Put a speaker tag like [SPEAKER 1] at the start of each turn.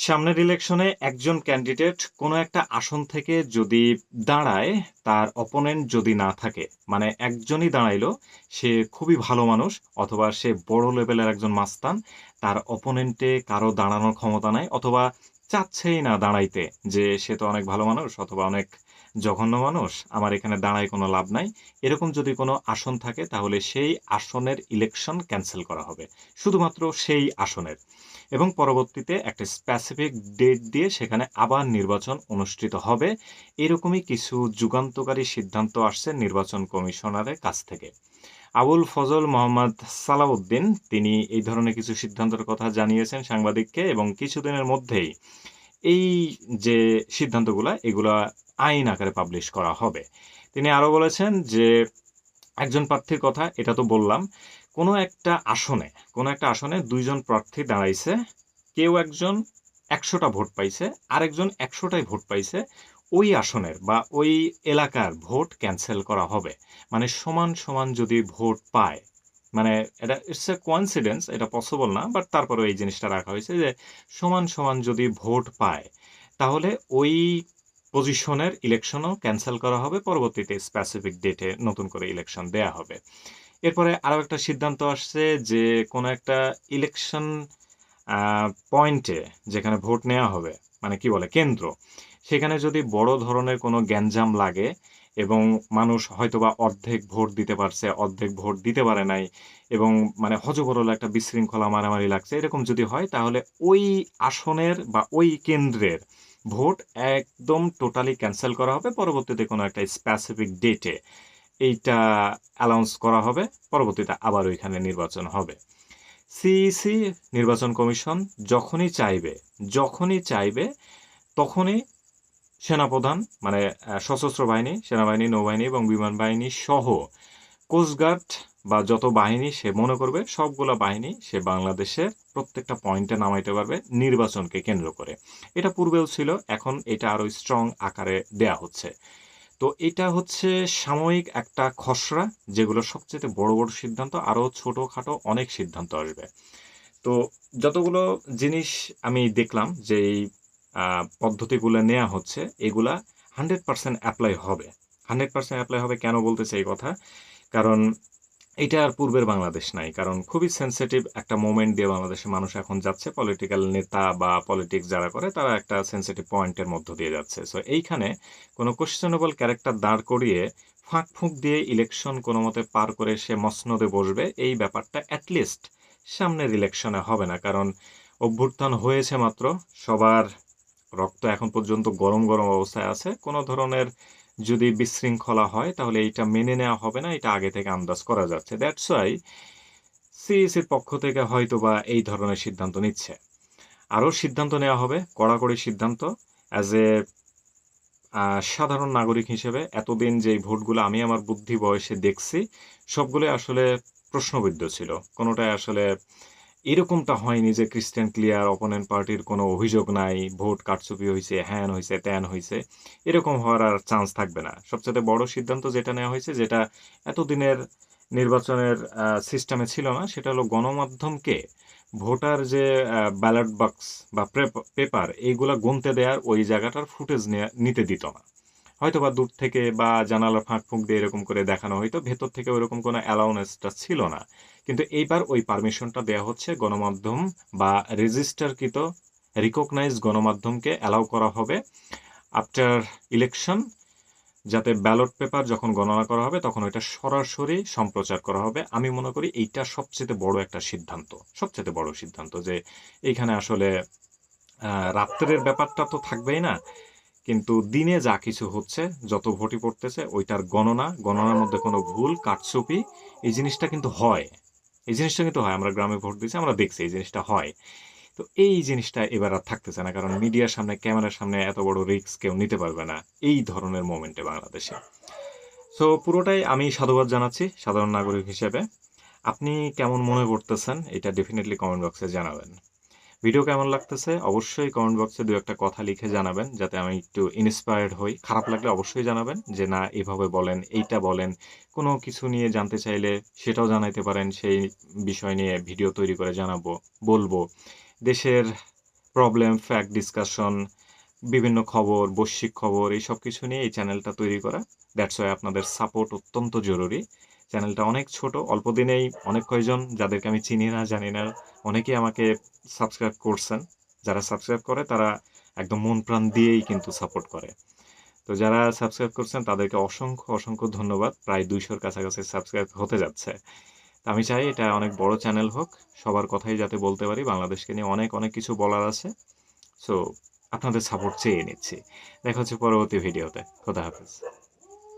[SPEAKER 1] সামনের ইলেকশনে একজন ক্যান্ডিডেট কোনো একটা আসন থেকে যদি দাঁড়ায়, তার অপোনেন্ট যদি না থাকে মানে একজনই দাঁড়াইলো, সে খুবই ভালো মানুষ, অথবা সে বড় লেভেলের একজন মাস্তান, তার অপোনেন্টে কারও দাঁড়ানোর ক্ষমতা নাই, অথবা চাচ্ছেই না দাঁড়াইতে যে সে তো অনেক ভালো মানুষ, অথবা অনেক জঘন্য মানুষ, আমার এখানে দাঁড়ায় কোনো লাভ নাই। এরকম যদি কোনো আসন থাকে, তাহলে সেই আসনের ইলেকশন ক্যান্সেল করা হবে। শুধুমাত্র সেই আসনের। এবং পরবর্তীতে একটা স্পেসিফিক ডেট দিয়ে সেখানে আবার নির্বাচন অনুষ্ঠিত হবে। এরকমই কিছু যুগান্তকারী সিদ্ধান্ত আসছে নির্বাচন কমিশনারের কাছ থেকে। আবুল ফজল মোহাম্মদ সালাউদ্দিন, তিনি এই ধরনের কিছু সিদ্ধান্তের কথা জানিয়েছেন সাংবাদিককে এবং কিছুদিনের মধ্যেই এই যে সিদ্ধান্তগুলা, এগুলা আইন আকারে পাবলিশ করা হবে। তিনি আরও বলেছেন যে, একজন প্রার্থীর কথা, এটা তো বললাম, কোনো একটা আসনে, কোনো একটা আসনে দুইজন প্রার্থী দাঁড়াইছে, কেউ একজন একশোটা ভোট পাইছে, আরেকজন একশোটাই ভোট পাইছে, ওই আসনের বা ওই এলাকার ভোট ক্যান্সেল করা হবে। মানে সমান সমান যদি ভোট পায় মানে এটা ইটস এ কোয়ান্সিডেন্স এটা পসিবল না বাট তারপরে এই জিনিসটা রাখা হয়েছে যে সমান সমান যদি ভোট পায়, তাহলে ওই পজিশনের ইলেকশনও ক্যান্সেল করা হবে, পরবর্তীতে স্পেসিফিক ডেটে নতুন করে ইলেকশন দেয়া হবে। এরপরে আরও একটা সিদ্ধান্ত আসছে যে কোনো একটা ইলেকশন পয়েন্টে যেখানে ভোট নেওয়া হবে মানে কি বলে, কেন্দ্র, সেখানে যদি বড় ধরনের কোনো গ্যাঞ্জাম লাগে এবং মানুষ হয়তোবা অর্ধেক ভোট দিতে পারছে, অর্ধেক ভোট দিতে পারে নাই এবং মানে হজবরল একটা বিশৃঙ্খলা মারামারি লাগছে। এরকম যদি হয়, তাহলে ওই আসনের বা ওই কেন্দ্রের ভোট একদম টোটালি ক্যান্সেল করা হবে। পরবর্তীতে কোনো একটা স্পেসিফিক ডেটে এইটা অ্যালাউন্স করা হবে। পরবর্তীতে আবার ওইখানে নির্বাচন হবে। সিইসি নির্বাচন কমিশন যখনই চাইবে যখনই চাইবে, তখনই সেনাপ্রধান মানে সশস্ত্র বাহিনী, সেনাবাহিনী, নৌবাহিনী এবং বিমান বাহিনী সহ কোস্টগার্ড বা যত বাহিনী সে মনে করবে, সবগুলো বাহিনী সে বাংলাদেশের প্রত্যেকটা পয়েন্টে নামাইতে পারবে, নির্বাচনকে কেন্দ্র করে। এটা পূর্বেও ছিল, এখন এটা আরও স্ট্রং আকারে দেয়া হচ্ছে। তো এটা হচ্ছে সাময়িক একটা খসড়া, যেগুলো সবচেয়ে বড় বড় সিদ্ধান্ত আরও ছোটোখাটো অনেক সিদ্ধান্ত আসবে। তো যতগুলো জিনিস আমি দেখলাম যে এই পদ্ধতিগুলো নেওয়া হচ্ছে, এগুলা হান্ড্রেড পার্সেন্ট অ্যাপ্লাই হবে। হান্ড্রেড পার্সেন্ট অ্যাপ্লাই হবে কেন বলতেছে এই কথা? কারণ এটা আর পূর্বের বাংলাদেশ নাই, কারণ খুবই সেন্সিটিভ একটা মোমেন্ট দিয়ে বাংলাদেশের মানুষ এখন যাচ্ছে পলিটিক্যাল নেতা বা পলিটিক্স যারা করে, তারা একটা সেন্সিটিভ পয়েন্টের মধ্য দিয়ে যাচ্ছে। সো এইখানে কোনো কোশ্চেনেবল ক্যারেক্টার দাঁড় করিয়ে, ফাঁক ফুঁক দিয়ে ইলেকশন কোনো মতে পার করে সে মসনদে বসবে, এই ব্যাপারটা অ্যাটলিস্ট সামনের ইলেকশনে হবে না। কারণ অভ্যুত্থান হয়েছে মাত্র, সবার রক্ত এখন পর্যন্ত গরম গরম অবস্থায় আছে। কোনো ধরনের যদি বিশৃঙ্খলা হয়, তাহলে এইটা মেনে নেওয়া হবে না, এটা আগে থেকে আন্দাজ করা যাচ্ছে। দ্যাটস ওয়াই সিইসির পক্ষ থেকে হয়তো বা এই ধরনের সিদ্ধান্ত নিচ্ছে। আরও সিদ্ধান্ত নেওয়া হবে, কড়াকড়ি সিদ্ধান্ত। অ্যাজ এ সাধারণ নাগরিক হিসেবে এতদিন যে ভোটগুলো আমি আমার বুদ্ধি বয়সে দেখছি সবগুলো আসলে প্রশ্নবিদ্ধ ছিল। কোনোটাই আসলে এরকমটা হয়নি যে ক্রিস্টিয়ান ক্লিয়ার অপোনেন্ট পার্টির কোনো অভিযোগ নাই, ভোট কারচুপি হয়েছে হ্যান হয়েছে ত্যান হয়েছে এরকম হওয়ার আর চান্স থাকবে না। সবচেয়ে বড় সিদ্ধান্ত যেটা নেওয়া হয়েছে, যেটা এতদিনের নির্বাচনের সিস্টেমে ছিল না, সেটা হলো গণমাধ্যমকে ভোটার যে ব্যালট বক্স বা পেপার এইগুলা গুনতে দেওয়ার ওই জায়গাটার ফুটেজ নিতে দিত না। হয়তো বা দূর থেকে বা জানালা ফাঁক ফুঁক দিয়ে এরকম করে দেখানো হয়তো ভেতর থেকে ওইরকম কোনো অ্যালাউনেসটা ছিল না। কিন্তু এইবার ওই পারমিশনটা দেওয়া হচ্ছে গণমাধ্যম বা রেজিস্টারকৃত রিকগনাইজ গণমাধ্যমকে অ্যালাউ করা হবে আফটার ইলেকশন যাতে ব্যালট পেপার যখন গণনা করা হবে তখন ওইটা সরাসরি সম্প্রচার করা হবে। আমি মনে করি এইটা সবচেয়ে বড় একটা সিদ্ধান্ত, সবচেয়ে বড় সিদ্ধান্ত যে এইখানে আসলে রাত্রের ব্যাপারটা তো থাকবেই না, কিন্তু দিনে যা কিছু হচ্ছে, যত ভোটই পড়তেছে, ওইটার গণনা, গণনার মধ্যে কোনো ভুল, কাটছুপি, এই জিনিসটা কিন্তু হয়। এই জিনিসটা কিন্তু হয়, আমরা গ্রামে ভোট দিয়েছি, আমরা দেখছি এই জিনিসটা হয়। তো এই জিনিসটা এবার আর থাকতেছে না, কারণ মিডিয়ার সামনে, ক্যামেরার সামনে এত বড় রিক্স কেউ নিতে পারবে না এই ধরনের মোমেন্টে বাংলাদেশে। সো পুরোটাই আমি সাধুবাদ জানাচ্ছি সাধারণ নাগরিক হিসেবে। আপনি কেমন মনে করতেছেন, এটা ডেফিনেটলি কমেন্ট বক্সে জানাবেন। ভিডিও কেমন লাগতেছে? অবশ্যই কমেন্ট বক্সে দু একটা কথা লিখে জানাবেন, যাতে আমি একটু ইন্সপায়ার্ড হই। খারাপ লাগলে অবশ্যই জানাবেন যে, না, এভাবে বলেন, এইটা বলেন। কোনো কিছু নিয়ে জানতে চাইলে সেটাও জানাইতে পারেন, সেই বিষয় নিয়ে ভিডিও তৈরি করে জানাব, বলব। দেশের প্রবলেম ফ্যাক্ট ডিসকাশন বিভিন্ন খবর, বৈশ্বিক খবর এই সব কিছু নিয়ে এই চ্যানেলটা তৈরি করা দ্যাটস ওয়াই আপনাদের সাপোর্ট অত্যন্ত জরুরি। চ্যানেলটা অনেক ছোট, অল্প দিনেই অনেক কয়জন যাদেরকে আমি চিনি না, জানি না, অনেকেই আমাকে সাবস্ক্রাইব করছেন। যারা সাবস্ক্রাইব করে, তারা একদম মন প্রাণ দিয়েই কিন্তু সাপোর্ট করে। তো যারা সাবস্ক্রাইব করছেন, তাদেরকে অসংখ্য অসংখ্য ধন্যবাদ। প্রায় দুইশোর কাছাকাছি সাবস্ক্রাইব হতে যাচ্ছে। আমি চাই এটা অনেক বড় চ্যানেল হোক, সবার কথাই যাতে বলতে পারি। বাংলাদেশকে নিয়ে অনেক অনেক কিছু বলার আছে। সো আপনাদের সাপোর্ট চেয়ে নিচ্ছি। দেখা হচ্ছে পরবর্তী ভিডিওতে। খোদা হাফেজ।